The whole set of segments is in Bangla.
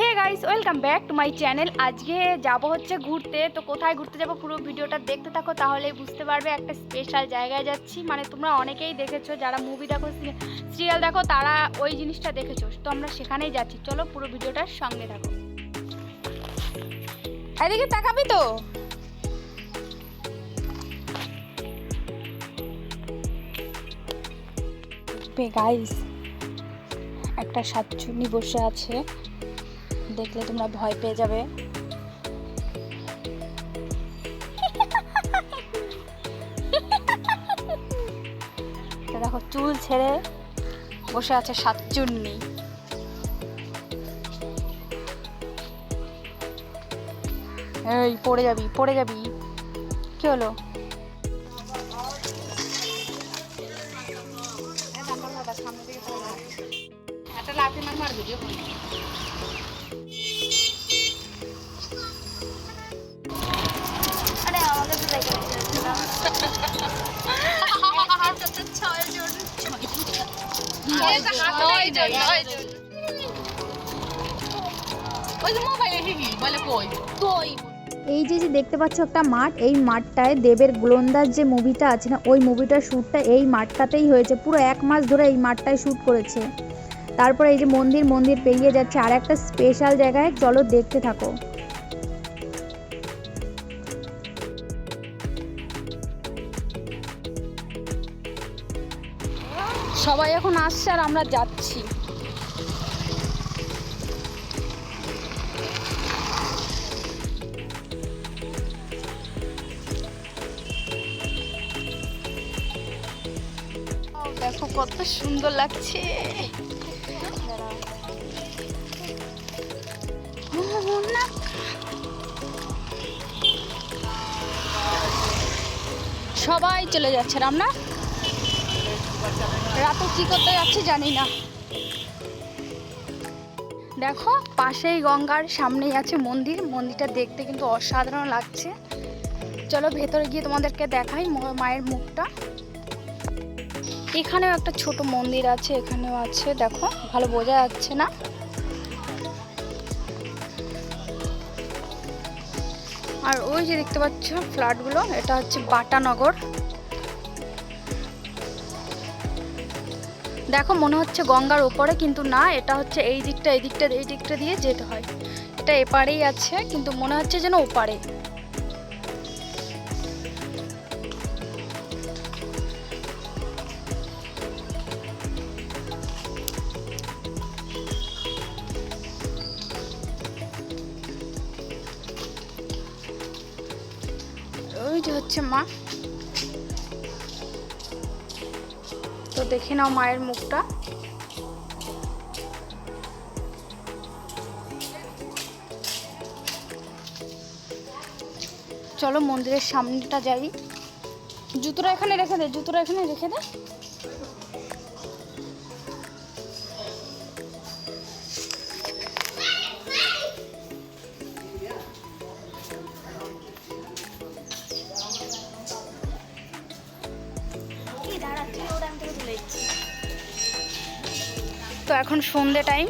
Hey guys welcome back to my channel আজকে যাব হচ্ছে ঘুরতে। তো কোথায় ঘুরতে যাব পুরো ভিডিওটা দেখতে থাকো, তাহলেই বুঝতে পারবে একটা স্পেশাল জায়গায় যাচ্ছি। মানে তোমরা অনেকেই দেখেছ, যারা মুভি দেখো সিরিয়াল দেখো, তারা ওই জিনিসটা দেখেছ। তো আমরা সেখানেই যাচ্ছি। চলো পুরো ভিডিওটার সঙ্গে থাকো। এদিকে তাকাবি তো। গাইস একটা সাতচুন্নি বসে আছে। দেখলে তোমরা ভয় পেয়ে যাবে। দেখো, চুল ছেড়ে বসে আছে সাতচুন্নি এই, পড়ে যাবি পড়ে যাবি। কি হলো? একটা এই যে যে দেখতে পাচ্ছ একটা মাঠ, এই মাঠটায় দেবের গোলন্দাজ যে মুভিটা আছে না, ওই মুভিটার শ্যুটটা এই মাঠটাতেই হয়েছে। পুরো এক মাস ধরে এই মাঠটায় শ্যুট করেছে। তারপরে এই যে মন্দির মন্দির পেরিয়ে যাচ্ছে। আর একটা স্পেশাল জায়গায় চলো দেখতে থাকো। সবাই এখন আসছে আর আমরা যাচ্ছি। দেখো কত সুন্দর লাগছে। সবাই চলে যাচ্ছে রামনা রাতে কি করতে যাচ্ছে জানি না। দেখো, পাশেই গঙ্গার সামনেই আছে মন্দির। মন্দিরটা দেখতে কিন্তু অসাধারণ লাগছে। চলো ভেতরে গিয়ে তোমাদেরকে দেখাই মায়ের মুখটা। এখানেও একটা ছোট মন্দির আছে, এখানেও আছে। দেখো, ভালো বোঝা যাচ্ছে না। আর ওই যে দেখতে পাচ্ছ ফ্ল্যাটগুলো, এটা হচ্ছে বাটানগর। দেখো মনে হচ্ছে গঙ্গার ওপরে কিন্তু না, এটা হচ্ছে এই দিকটা এই দিকটা এই দিকটা দিয়ে যেতে হয়। এটা এপারেই আছে, কিন্তু মনে হচ্ছে যেন ওপারে। হচ্ছে মা। দেখে নাও মায়ের মুখটা। চলো মন্দিরের সামনেটা যাই। জুতোটা এখানে রেখে দে, জুতোটা এখানে রেখে দে। তো এখন সন্ধে টাইম।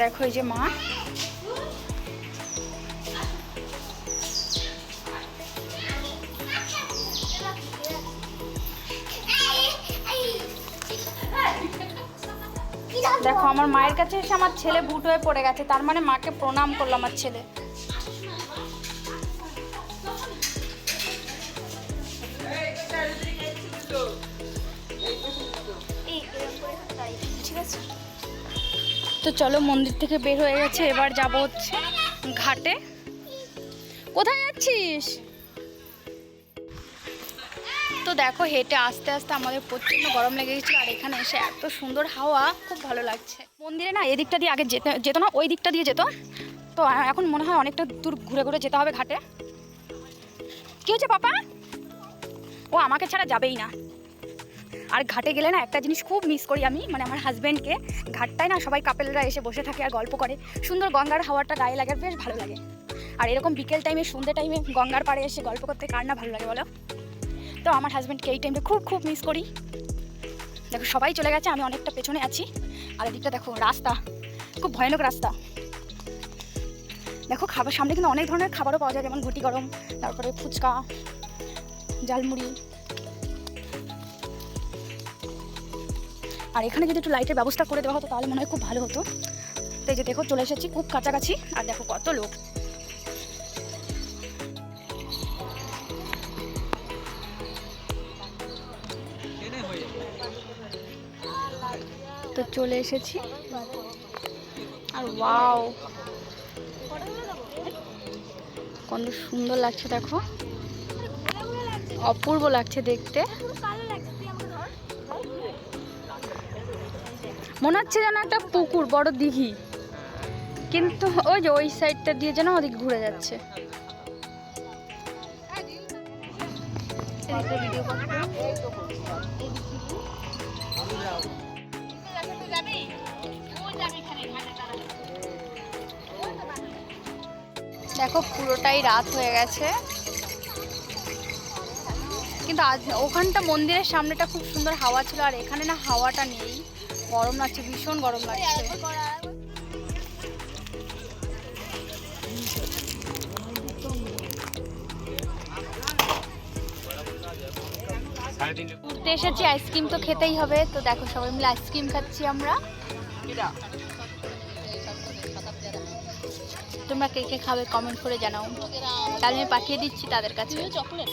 দেখো এই যে মা। দেখো, আমার মায়ের কাছে এসে আমার ছেলে বুট হয়ে পড়ে গেছে, তার মানে মাকে প্রণাম করল আমার ছেলে। তো চলো মন্দির থেকে বের হয়ে গেছে, এবার যাব হচ্ছে ঘাটে। কোথায় যাচ্ছিস? তো দেখো হেঁটে আস্তে আস্তে আমাদের প্রচণ্ড গরম লেগে গেছিল, আর এখানে এসে এত সুন্দর হাওয়া, খুব ভালো লাগছে। মন্দিরে না এদিকটা দিয়ে আগে যেতে, যেত না, ওই দিকটা দিয়ে যেত। তো এখন মনে হয় অনেকটা দূর ঘুরে ঘুরে যেতে হবে ঘাটে। কি হচ্ছে পাপা? ও আমাকে ছাড়া যাবেই না। আর ঘাটে গেলে না একটা জিনিস খুব মিস করি আমি মানে আমার হাজব্যান্ডকে ঘাটটায় না সবাই কাপেলরা এসে বসে থাকে আর গল্প করে। সুন্দর গঙ্গার হাওয়াটা গায়ে লাগে বেশ ভালো লাগে। আর এরকম বিকেল টাইমে সন্ধ্যে টাইমে গঙ্গার পাড়ে এসে গল্প করতে কার না ভালো লাগে বলো? তো আমার হাজব্যান্ডকে এই টাইমটা খুব খুব মিস করি। দেখো, সবাই চলে গেছে, আমি অনেকটা পেছনে আছি। আর এদিকটা দেখো, রাস্তা। খুব ভয়ানক রাস্তা। দেখো, খাবার, সামনে কিন্তু অনেক ধরনের খাবারও পাওয়া যায়, যেমন ঘুটি গরম, তারপরে ফুচকা, ঝালমুড়ি। আর এখানে যদি একটু লাইটের ব্যবস্থা করে দেওয়া হতো তাহলে মনে হয় খুব ভালো হতো। তো এই যে দেখো চলে এসেছি খুব কাছাকাছি, আর দেখো কত লোক। তো চলে এসেছি। আর ওয়াও কত সুন্দর লাগছে দেখো। অপূর্ব লাগছে দেখতে। মনে হচ্ছে যেন একটা পুকুর, বড় দিঘি। কিন্তু ওই যে ওই সাইডটা দিয়ে যেন ওদিক ঘুরে যাচ্ছে। দেখো, পুরোটাই রাত হয়ে গেছে। কিন্তু আজ ওখানটা মন্দিরের সামনেটা খুব সুন্দর হাওয়া ছিল, আর এখানে না হাওয়াটা নেই। গরম লাগছে, ভীষণ গরম লাগছে। ঘুরতে এসেছি, আইসক্রিম তো খেতেই হবে। তো দেখো, সবাই মিলে আইসক্রিম খাচ্ছি আমরা। তোমরা কে কে খাবে কমেন্ট করে জানাও। তাহলে আমি পাঠিয়ে দিচ্ছি তাদের কাছে। চকলেট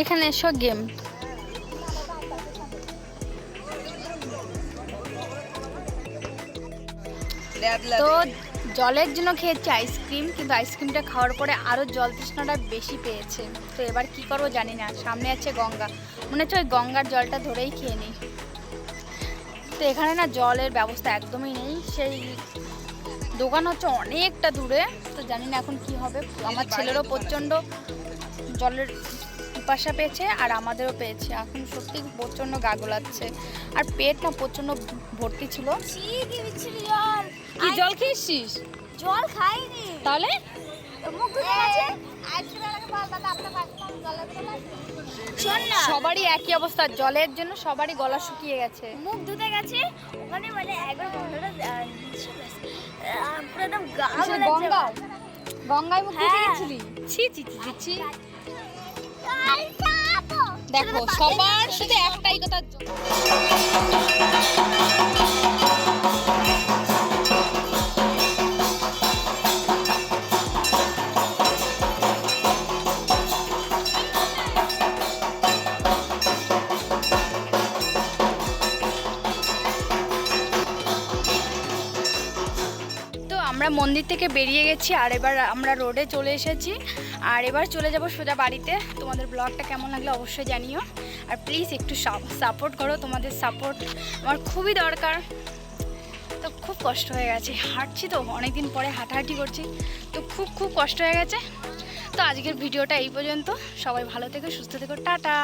এখানে এসো গেম। তো জলের জন্য খেয়েছি আইসক্রিম, কিন্তু আইসক্রিমটা খাওয়ার পরে আরও জল তৃষ্ণাটা বেশি পেয়েছে। তো এবার কি করব জানি না, সামনে আছে গঙ্গা। মনে হচ্ছে ওই গঙ্গার জলটা ধরেই খেয়ে নিই। তো এখানে না জলের ব্যবস্থা একদমই নেই। সেই দোকান হচ্ছে অনেকটা দূরে তো জানি না এখন কি হবে। আমার ছেলেরও প্রচণ্ড জলের পিপাসা পেয়েছে আর আমাদেরও পেয়েছে। এখন সত্যি প্রচণ্ড গা গোলাচ্ছে। আর পেট না প্রচণ্ড ভর্তি ছিল। কি জল। খেয়েছিস? জল খাইনি। তাহলে? মুখ সবারই একই অবস্থা জলের জন্য সবারই গলা শুকিয়ে গেছে। মুখ ধুতে গেছে ওখানে মানে একবার বন্ধুরা আহ, ছিল। আহ, পুরো একদম গা কিসের গলাচ্ছে গঙ্গায় মুখ ধুতে হ্যাঁ। গেছিলি? ছি ছি ছি ছি, ছি। দেখো সবার শুধু একটাই কথা। আমরা মন্দির থেকে বেরিয়ে গেছি আর এবার আমরা রোডে চলে এসেছি। আর এবার চলে যাব সোজা বাড়িতে। তোমাদের ব্লগটা কেমন লাগল অবশ্যই জানিও। আর প্লিজ একটু সাপোর্ট করো, তোমাদের সাপোর্ট আমার খুবই দরকার। তো খুব কষ্ট হয়ে গেছে। হাঁটছি তো, অনেকদিন পরে হাঁটাহাঁটি করছি। তো খুব খুব কষ্ট হয়ে গেছে। তো আজকের ভিডিওটা এই পর্যন্ত। সবাই ভালো থেকো, সুস্থ থেকো। টাটা!